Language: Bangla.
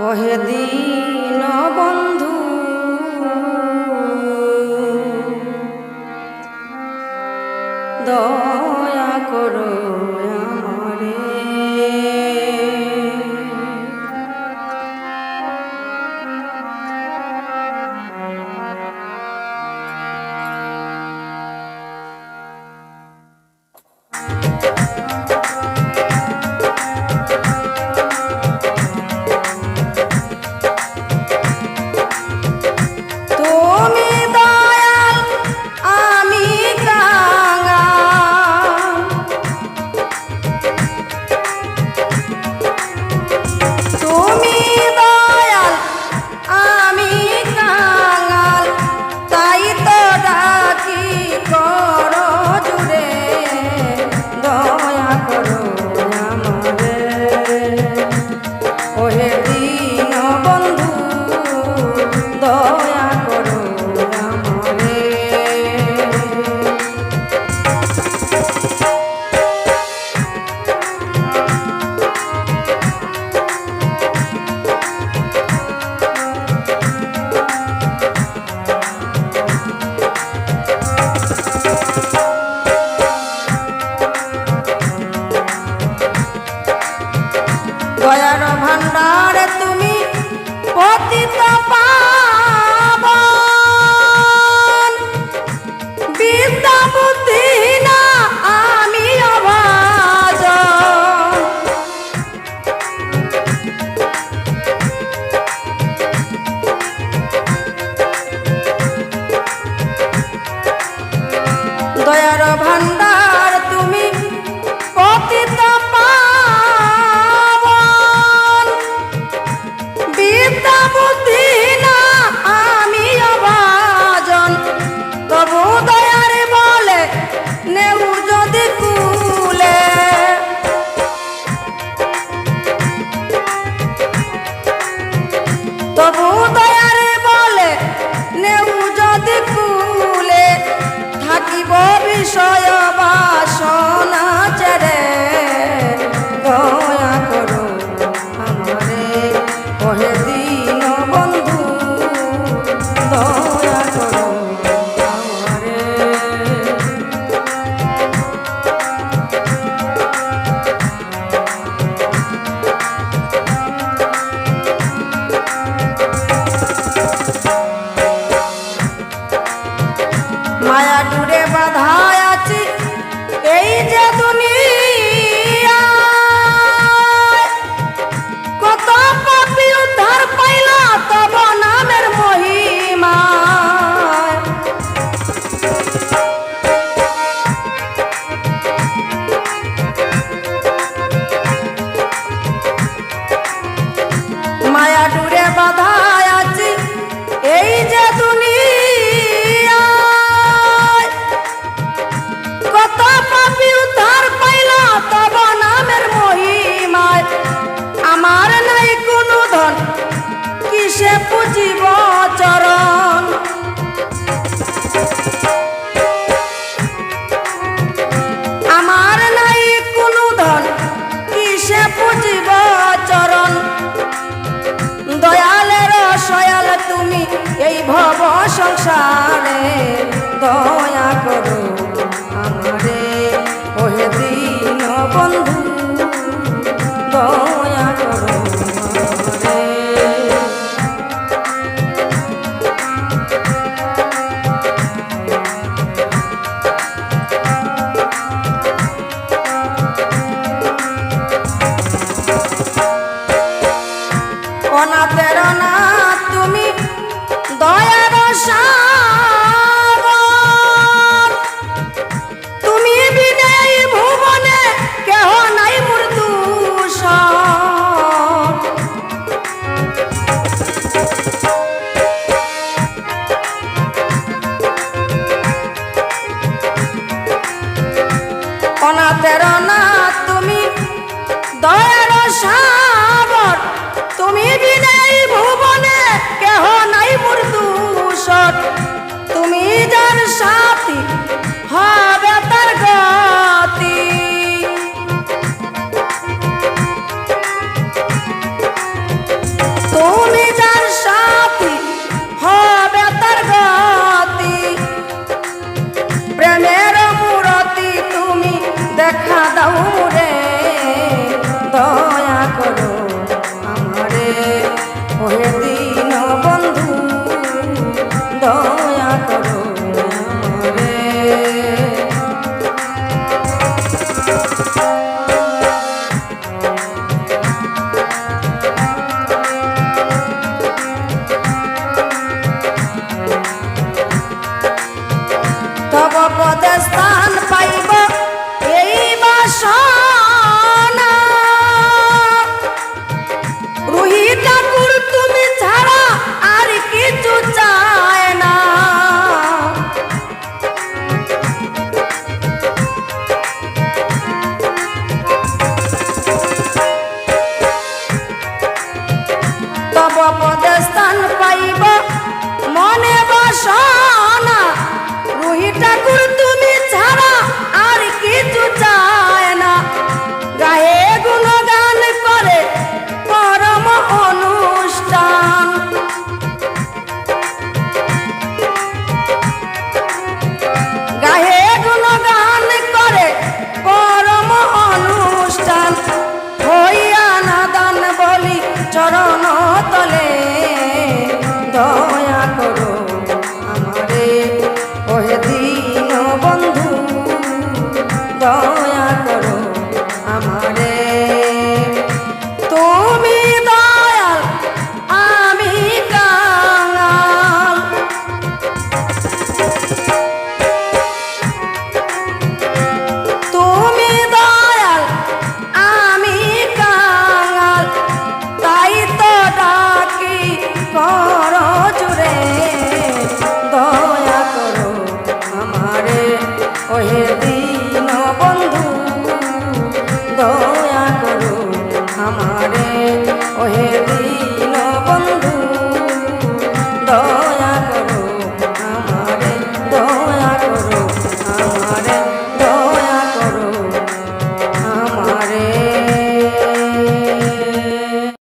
ওহে দিন বন্ধু দয়া করো বিষয় বাসনা দেখা দাও রে দয়া করো আমারে। ওহে দিন বন্ধু দয়া করো আমারে। তব পদেশ জুড়ে